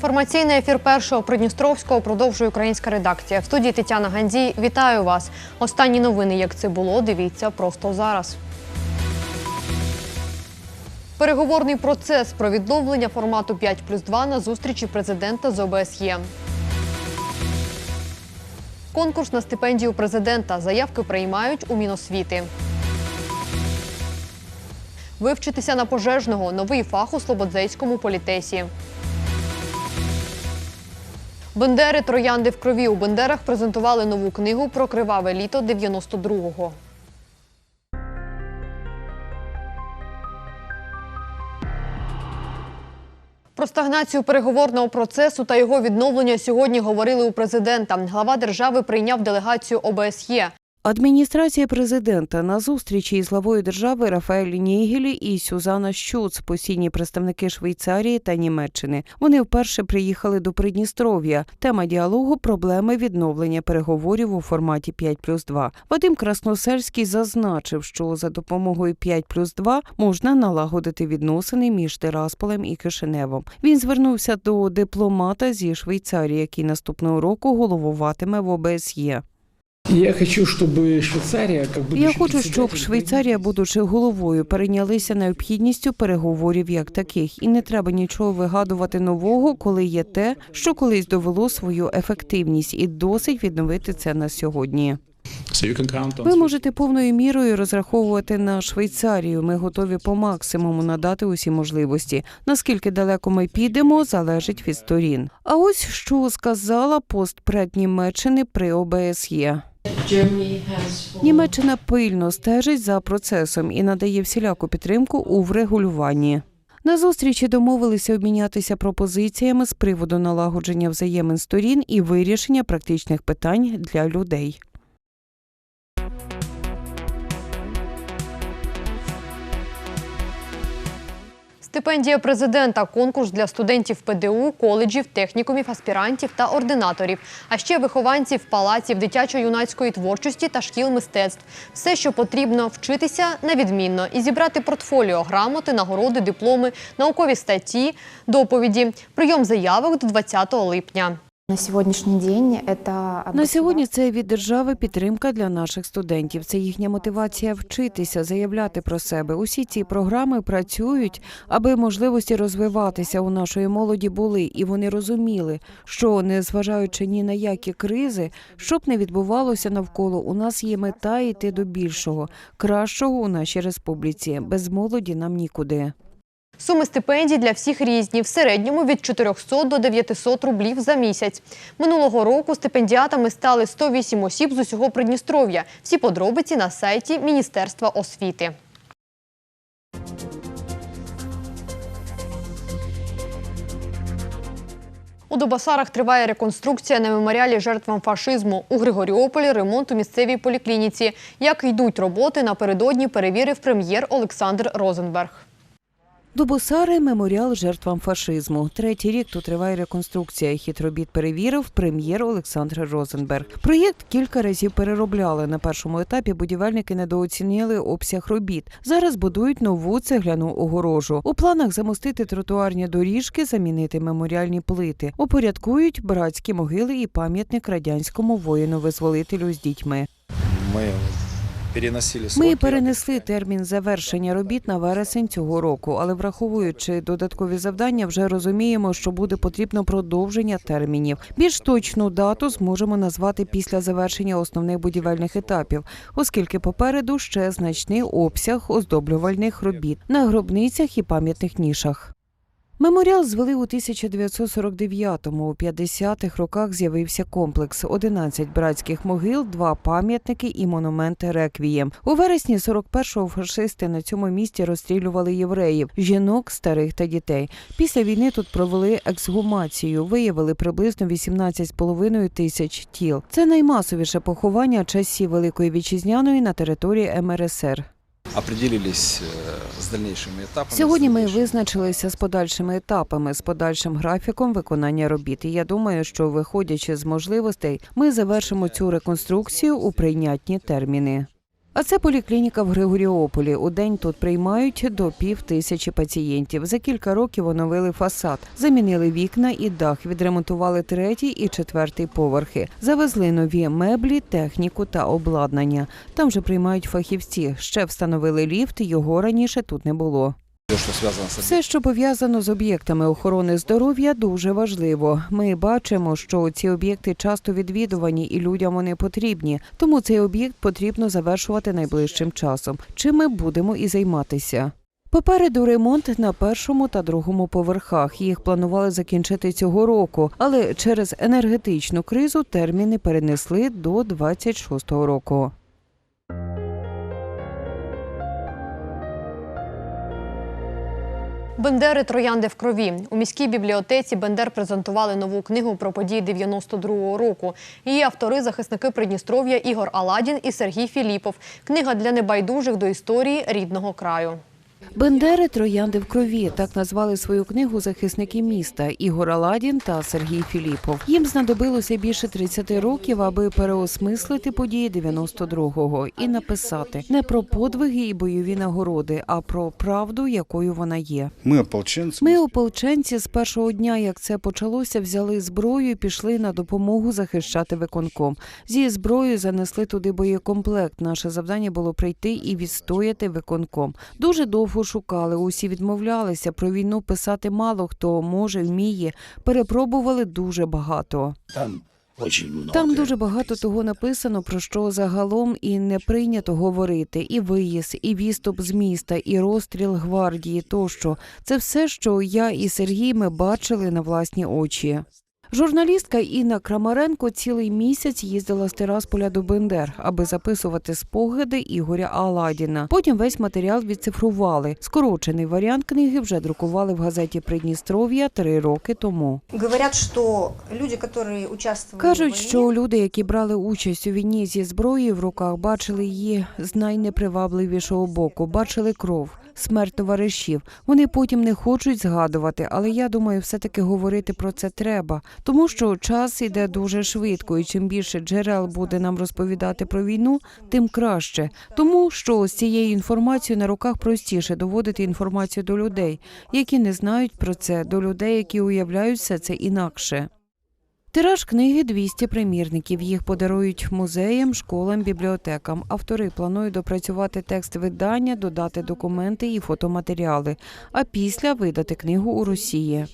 Інформаційний ефір першого Придністровського продовжує українська редакція. В студії Тетяна Гандзій. Вітаю вас. Останні новини, як це було, дивіться просто зараз. Переговорний процес про відновлення формату 5 плюс 2 на зустрічі президента з ОБСЄ. Конкурс на стипендію президента. Заявки приймають у Міносвіти. Вивчитися на пожежного. Новий фах у Слободзейському політесі. Бендери Троянди в крові у Бендерах презентували нову книгу про криваве літо 92-го. Про стагнацію переговорного процесу та його відновлення сьогодні говорили у президента. Глава держави прийняв делегацію ОБСЄ. Адміністрація президента на зустрічі із главою держави Рафаель Нігелі і Сюзана Щуц, постійні представники Швейцарії та Німеччини. Вони вперше приїхали до Придністров'я. Тема діалогу проблеми відновлення переговорів у форматі 5 плюс 2. Вадим Красносельський зазначив, що за допомогою 5 плюс 2 можна налагодити відносини між Тирасполем і Кишиневом. Він звернувся до дипломата зі Швейцарії, який наступного року головуватиме в ОБСЄ. Я хочу, чтобы Швейцария, как бы Я хочу, щоб Швейцарія, будучи головою, перейнялися необхідністю переговорів як таких, і не треба нічого вигадувати нового, коли є те, що колись довело свою ефективність, і досить відновити це на сьогодні. Ви можете повною мірою розраховувати на Швейцарію. Ми готові по максимуму надати усі можливості. Наскільки далеко ми підемо, залежить від сторін. А ось що сказала постпред Німеччини при ОБСЄ. Німеччина пильно стежить за процесом і надає всіляку підтримку у врегулюванні. На зустрічі домовилися обмінятися пропозиціями з приводу налагодження взаємин сторін і вирішення практичних питань для людей. Стипендія президента, конкурс для студентів ПДУ, коледжів, технікумів, аспірантів та ординаторів, а ще вихованців палаців дитячо-юнацької творчості та шкіл мистецтв. Все, що потрібно вчитися на відмінно і зібрати портфоліо, грамоти, нагороди, дипломи, наукові статті, доповіді. Прийом заявок до 20 липня. На сегодняшний день это На сьогодні це від держави підтримка для наших студентів. Це їхня мотивація вчитися, заявляти про себе. Усі ці програми працюють, аби можливості розвиватися у нашої молоді були, і вони розуміли, що незважаючи ні на які кризи, щоб не відбувалося навколо, у нас є мета йти до більшого, кращого у нашій республіці. Без молоді нам нікуди. Суми стипендій для всіх різні, в середньому від 400 до 900 рублів за місяць. Минулого року стипендіатами стали 108 осіб з усього Придністров'я. Всі подробиці на сайті Міністерства освіти. У Добасарах триває реконструкція на меморіалі жертвам фашизму. У Григоріополі ремонт у місцевій поліклініці. Як йдуть роботи, напередодні перевірив прем'єр Олександр Розенберг. Дубосари меморіал жертвам фашизму. Третій рік тут триває реконструкція. Хід робіт перевірив прем'єр Олександр Розенберг. Проєкт кілька разів переробляли. На першому етапі будівельники недооцінили обсяг робіт. Зараз будують нову цегляну огорожу. У планах замостити тротуарні доріжки, замінити меморіальні плити. Упорядкують братські могили і пам'ятник радянському воїну-визволителю з дітьми. Ми. Ми перенесли термін завершення робіт на вересень цього року, але враховуючи додаткові завдання, вже розуміємо, що буде потрібно продовження термінів. Більш точну дату зможемо назвати після завершення основних будівельних етапів, оскільки попереду ще значний обсяг оздоблювальних робіт на гробницях і пам'ятних нішах. Меморіал звели у 1949-му. У 50-х роках з'явився комплекс: 11 братських могил, два пам'ятники і монументи реквієм. У вересні 41-го фашисти на цьому місці розстрілювали євреїв, жінок, старих та дітей. Після війни тут провели ексгумацію, виявили приблизно 18,5 тисяч тіл. Це наймасовіше поховання часів Великої вітчизняної на території МРСР. Определились з дальнішими етапами. Сьогодні ми визначилися з подальшими етапами, з подальшим графіком виконання робіт. І я думаю, що виходячи з можливостей, ми завершимо цю реконструкцію у прийнятні терміни. А це поліклініка в Григоріополі. У день тут приймають до пів тисячі пацієнтів. За кілька років оновили фасад, замінили вікна і дах, відремонтували третій і четвертий поверхи. Завезли нові меблі, техніку та обладнання. Там же приймають фахівці. Ще встановили ліфт. Його раніше тут не було. Все, что связано Все, що пов'язано з об'єктами охорони здоров'я, дуже важливо. Ми бачимо, що ці об'єкти часто відвідувані і людям вони потрібні. Тому цей об'єкт потрібно завершувати найближчим часом. Чим ми будемо і займатися. Попереду ремонт на першому та другому поверхах. Їх планували закінчити цього року, але через енергетичну кризу терміни перенесли до 26-го року. Бендери троянди в крові. У міській бібліотеці Бендер презентували нову книгу про події 92-го року. Її автори захисники Придністров'я Ігор Аладін і Сергій Філіпов. Книга для небайдужих до історії рідного краю. Бендери троянди в крові так назвали свою книгу захисники міста Ігор Аладін та Сергій Філіпов. Їм знадобилося більше 30 років, аби переосмислити події 92-го і написати не про подвиги і бойові нагороди, а про правду, якою вона є. Мы ополченцы. Ми, ополченці, з першого дня, як це почалося, взяли зброю і пішли на допомогу захищати виконком. Зі зброєю занесли туди боєкомплект. Наше завдання було прийти і відстояти виконком. Дуже довго шукали, усі відмовлялися. Про війну писати мало хто може, вміє. Перепробували дуже багато. Там. Там дуже багато того написано, про що загалом і не прийнято говорити. І виїзд, і відступ з міста, і розстріл гвардії тощо. Це все, що я і Сергій ми бачили на власні очі. Журналістка Інна Крамаренко цілий місяць їздила з Тирасполя до Бендер, аби записувати спогади Ігоря Аладіна. Потім весь матеріал відцифрували. Скорочений варіант книги вже друкували в газеті Придністров'я три роки тому. Говорят, что люди, которые участвовали Кажуть, що люди, які брали участь у війні зі зброєю в руках, бачили її з найнепривабливішого боку, бачили кров, смерть товаришів. Вони потім не хочуть згадувати, але я думаю, все-таки говорити про це треба, тому що час іде дуже швидко, і чим більше джерел буде нам розповідати про війну, тим краще. Тому що з цією інформацією на руках простіше доводити інформацію до людей, які не знають про це, до людей, які уявляють все це інакше. Тираж книги 200 примірників. Їх подарують музеям, школам, бібліотекам. Автори планують допрацювати текст видання, додати документи і фотоматеріали, а після видати книгу у Росії.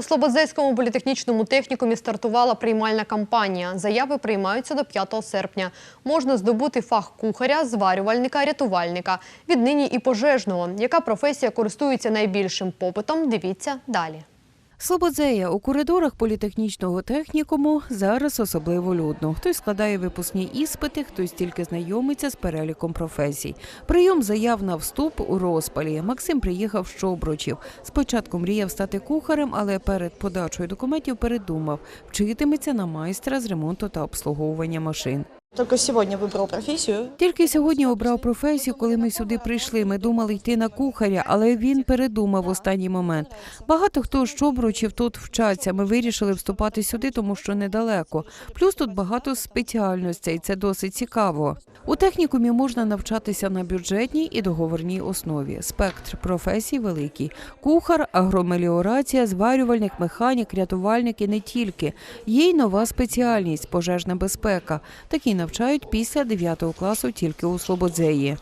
У Слободзейському політехнічному технікумі стартувала приймальна кампанія. Заяви приймаються до 5 серпня. Можна здобути фах кухаря, зварювальника, рятувальника. Віднині і пожежного. Яка професія користується найбільшим попитом? Дивіться далі. Слободзея у коридорах політехнічного технікуму зараз особливо людно. Хтось складає випускні іспити, хтось тільки знайомиться з переліком професій. Прийом заяв на вступ у розпалі. Максим приїхав з Чобручів. Спочатку мріяв стати кухарем, але перед подачою документів передумав, вчитиметься на майстра з ремонту та обслуговування машин. Только сегодня выбрал профессию. Тільки сьогодні обрав професію, коли ми сюди прийшли. Ми думали йти на кухаря, але він передумав останній момент. Багато хто з Чобручів тут вчаться. Ми вирішили вступати сюди, тому що недалеко. Плюс тут багато спеціальностей. Це досить цікаво. У технікумі можна навчатися на бюджетній і договорній основі. Спектр професій великий: кухар, агромеліорація, зварювальник, механік, рятувальник і не тільки. Є й нова спеціальність пожежна безпека. Такі навчають після 9 класу тільки у Слободзеї.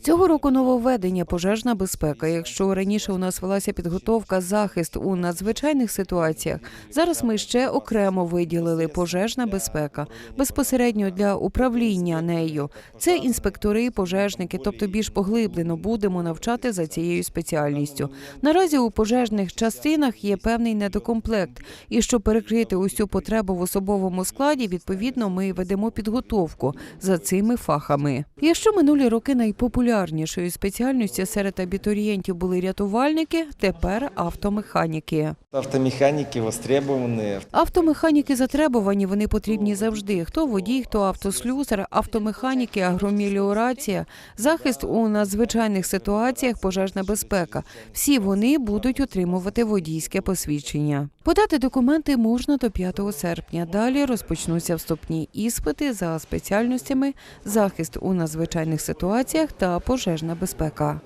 Цього року нововведення пожежна безпека. Якщо раніше у нас велася підготовка захист у надзвичайних ситуаціях, зараз ми ще окремо виділили пожежна безпека безпосередньо для управління нею. Це інспектори, пожежники, тобто більш поглиблено будемо навчати за цією спеціальністю. Наразі у пожежних частинах є певний недокомплект, і щоб перекрити усю потребу в особовому складі, відповідно, ми ведемо підготовку за цими фахами. Якщо минулі роки найпопулярнішою спеціальністю серед абітурієнтів були рятувальники, тепер автомеханіки. Автомеханики востребованы. Автомеханіки затребувані, вони потрібні завжди. Хто водій, хто автослюсар, автомеханіки, агроміліорація, захист у надзвичайних ситуаціях, пожежна безпека. Всі вони будуть отримувати водійське посвідчення. Подати документи можна до 5 серпня. Далі розпочнуться вступні іспити за спеціальностями захист у надзвичайних ситуаціях та пожежна безпека.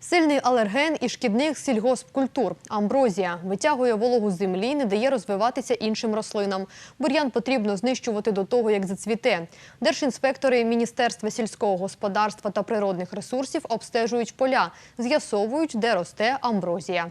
Сильний алерген і шкідник сільгоспкультур. Амброзія витягує вологу землі, не дає розвиватися іншим рослинам. Бур'ян потрібно знищувати до того, як зацвіте. Держінспектори Міністерства сільського господарства та природних ресурсів обстежують поля, з'ясовують, де росте амброзія.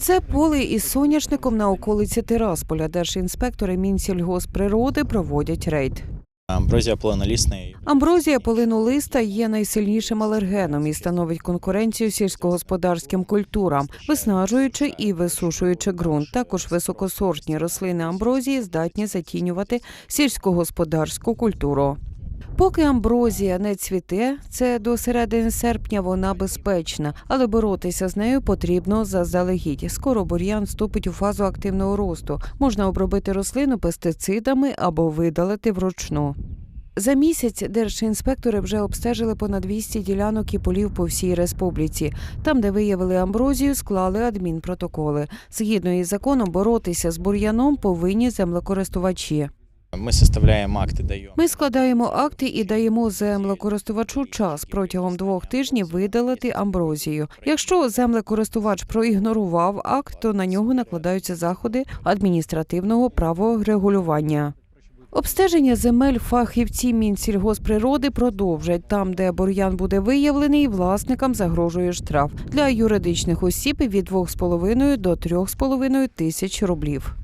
Це поле із соняшником на околиці Тирасполя. Держінспектори Мінсільгосприроди проводять рейд. Амброзія полонолісний. Амброзія полинолиста є найсильнішим алергеном і становить конкуренцію сільськогосподарським культурам, виснажуючи і висушуючи ґрунт. Також високосортні рослини амброзії здатні затінювати сільськогосподарську культуру. Поки амброзія не цвіте, це до середини серпня вона безпечна, але боротися з нею потрібно заздалегідь. Скоро бур'ян вступить у фазу активного росту. Можна обробити рослину пестицидами або видалити вручну. За місяць держінспектори вже обстежили понад 200 ділянок і полів по всій республіці. Там, де виявили амброзію, склали адмінпротоколи. Згідно із законом, боротися з бур'яном повинні землекористувачі. Ми составляємо акти, даємо. Ми складаємо акти і даємо землекористувачу час протягом двох тижнів видалити амброзію. Якщо землекористувач проігнорував акт, то на нього накладаються заходи адміністративного праворегулювання. Обстеження земель фахівці Мінсільгосприроди продовжать. Там, де бур'ян буде виявлений, власникам загрожує штраф для юридичних осіб від 2,5 до 3,5 тисяч рублів.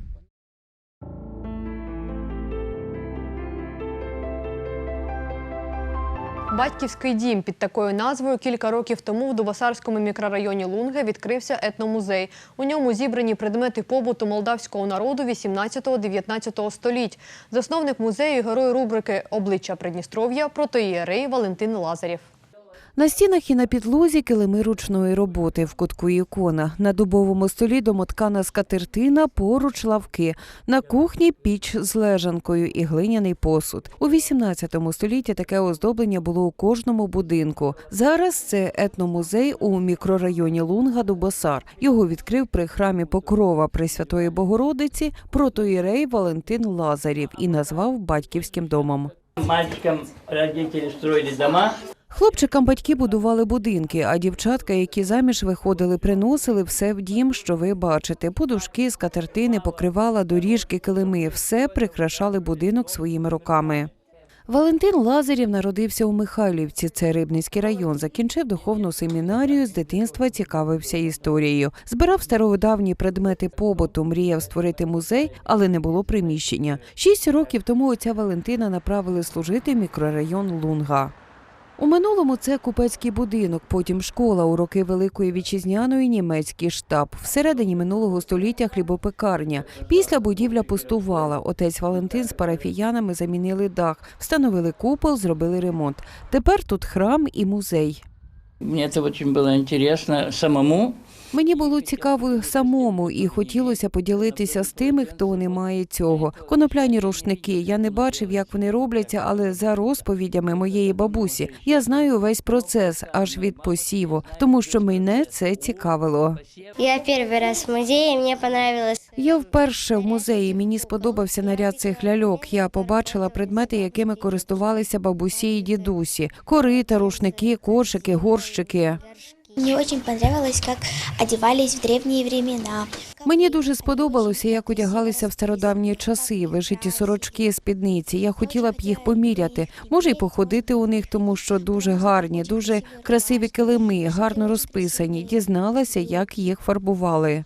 Батьківський дім під такою назвою кілька років тому в Дубасарському мікрорайоні Лунге відкрився етномузей. У ньому зібрані предмети побуту молдавського народу 18-19 століть. Засновник музею, герой рубрики Обличчя Придністров'я протоієрей Валентин Лазарєв. На стінах і на підлозі килими ручної роботи в кутку ікона. На дубовому столі домоткана скатертина, поруч лавки. На кухні піч з лежанкою і глиняний посуд. У 18 столітті таке оздоблення було у кожному будинку. Зараз це етномузей у мікрорайоні Лунга Дубосар. Його відкрив при храмі Покрова Пресвятої Богородиці протоїрей Валентин Лазарів і назвав батьківським домом. Мальчикам родители строили дома, Хлопчикам батьки будували будинки, а дівчатка, які заміж виходили, приносили все в дім, що ви бачите: подушки, скатертини, покривала, доріжки, килими все прикрашали будинок своїми руками. Валентин Лазарів народився у Михайлівці, це Рибницький район. Закінчив духовну семінарію. З дитинства цікавився історією. Збирав стародавні предмети побуту, мріяв створити музей, але не було приміщення. Шість років тому отця Валентина направили служити мікрорайон Лунга. У минулому це купецький будинок, потім школа у роки Великої вітчизняної німецький штаб. Всередині минулого століття хлібопекарня. Після будівля пустувала. Отець Валентин з парафіянами замінили дах, встановили купол, зробили ремонт. Тепер тут храм і музей. Мені це дуже було цікаво самому. Мені було цікаво самому і хотілося поділитися з тими, хто не має цього. Конопляні рушники. Я не бачив, як вони робляться, але за розповідями моєї бабусі я знаю весь процес аж від посіву, тому що мене це цікавило. Я первый раз в музее, мне понравилось. Я вперше в музеї. Мені сподобався наряд цих ляльок. Я побачила предмети, якими користувалися бабусі і дідусі: корита, рушники, кошики, горщики. Мне очень подобалось, як одевались в древні времена. Мені дуже сподобалося, як одягалися в стародавні часи, вишиті сорочки, спідниці. Я хотіла б їх поміряти, може й походити у них, тому що дуже гарні, дуже красиві килими, гарно розписані. Дізналася, як їх фарбували.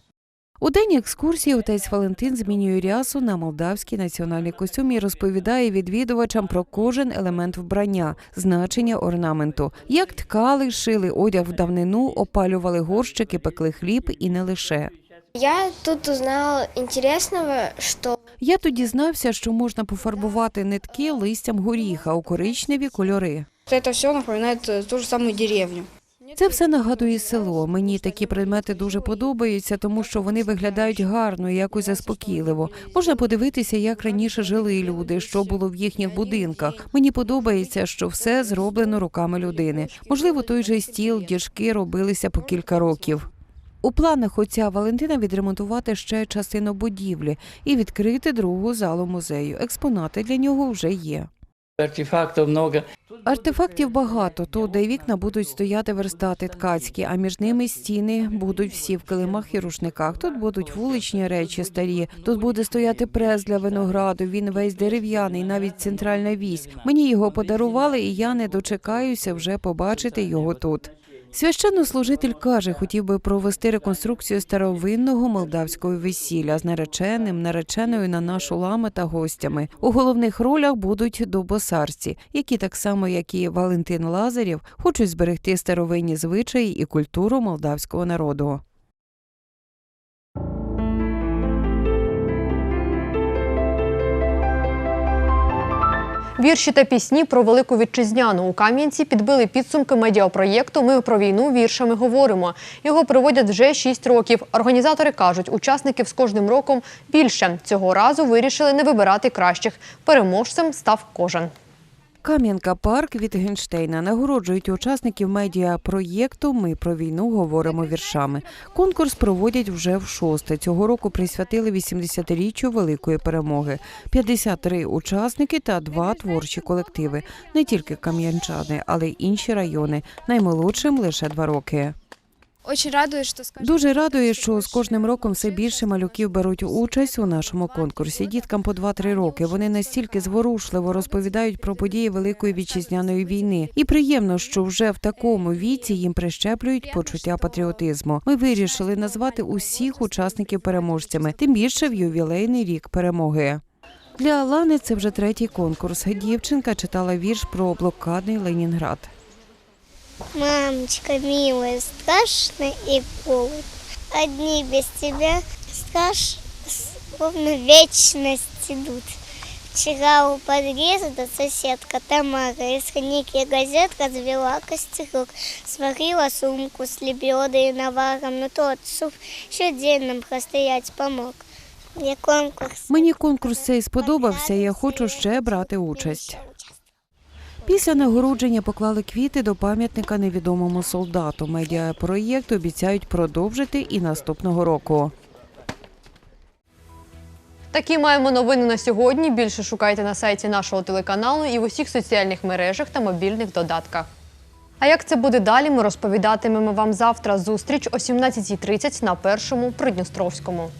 У день екскурсії отець Валентин змінює рясу на молдавський національний костюм і розповідає відвідувачам про кожен елемент вбрання, значення орнаменту, як ткали, шили одяг в давнину, опалювали горщики, пекли хліб і не лише. Я тут узнала интересного, что Я тоді знався, що можна пофарбувати нитки листям горіха у коричневі кольори. это все э, ту же самую деревню. Це все нагадує село. Мені такі предмети дуже подобаються, тому що вони виглядають гарно і якось заспокійливо. Можна подивитися, як раніше жили люди, що було в їхніх будинках. Мені подобається, що все зроблено руками людини. Можливо, той же стіл, діжки робилися по кілька років. У планах отця Валентина відремонтувати ще частину будівлі і відкрити другу залу музею. Експонати для нього вже є. Артефактов много. Артефактів багато. Тут, де вікна будуть стояти верстати ткацькі, а між ними стіни будуть всі в килимах і рушниках. Тут будуть вуличні речі старі. Тут буде стояти прес для винограду. Він весь дерев'яний, навіть центральна вісь. Мені його подарували, і я не дочекаюся вже побачити його тут. Священнослужитель каже, хотів би провести реконструкцію старовинного молдавського весілля з нареченим, нареченою на нашу лами та гостями. У головних ролях будуть добосарці, які так само, як і Валентин Лазарєв, хочуть зберегти старовинні звичаї і культуру молдавського народу. Вірші та пісні про велику вітчизняну у Кам'янці підбили підсумки медіапроєкту Ми про війну віршами говоримо. Його проводять вже шість років. Організатори кажуть, учасників з кожним роком більше. Цього разу вирішили не вибирати кращих. Переможцем став кожен. Кам'янка парк від Генштейна нагороджують учасників медіапроєкту Ми про війну говоримо віршами. Конкурс проводять вже в шосте. Цього року присвятили 80-річчю великої перемоги. 53 учасники та два творчі колективи. Не тільки кам'янчани, але й інші райони. Наймолодшим лише два роки. Дуже радує, що з кожним роком все більше малюків беруть участь у нашому конкурсі. Діткам по 2-3 роки. Вони настільки зворушливо розповідають про події Великої вітчизняної війни. І приємно, що вже в такому віці їм прищеплюють почуття патріотизму. Ми вирішили назвати усіх учасників переможцями, тим більше в ювілейний рік перемоги. Для Алани це вже третій конкурс. Дівчинка читала вірш про блокадний Ленінград. Мамочка милая, страшно и холодно. Одни без тебя страш, словно вечность идут. Вчера у подъезда соседка Тамара из книги газет развела костерок, сварила сумку с лебедой и наваром, но тот суп еще день нам простоять помог. Мне конкурс. Мені конкурс цей сподобався. Я хочу ще брати участь. Після нагородження поклали квіти до пам'ятника невідомому солдату. Медіапроєкт обіцяють продовжити і наступного року. Такі маємо новини на сьогодні. Більше шукайте на сайті нашого телеканалу і в усіх соціальних мережах та мобільних додатках. А як це буде далі, ми розповідатимемо вам завтра. Зустріч о 17.30 на першому Придністровському.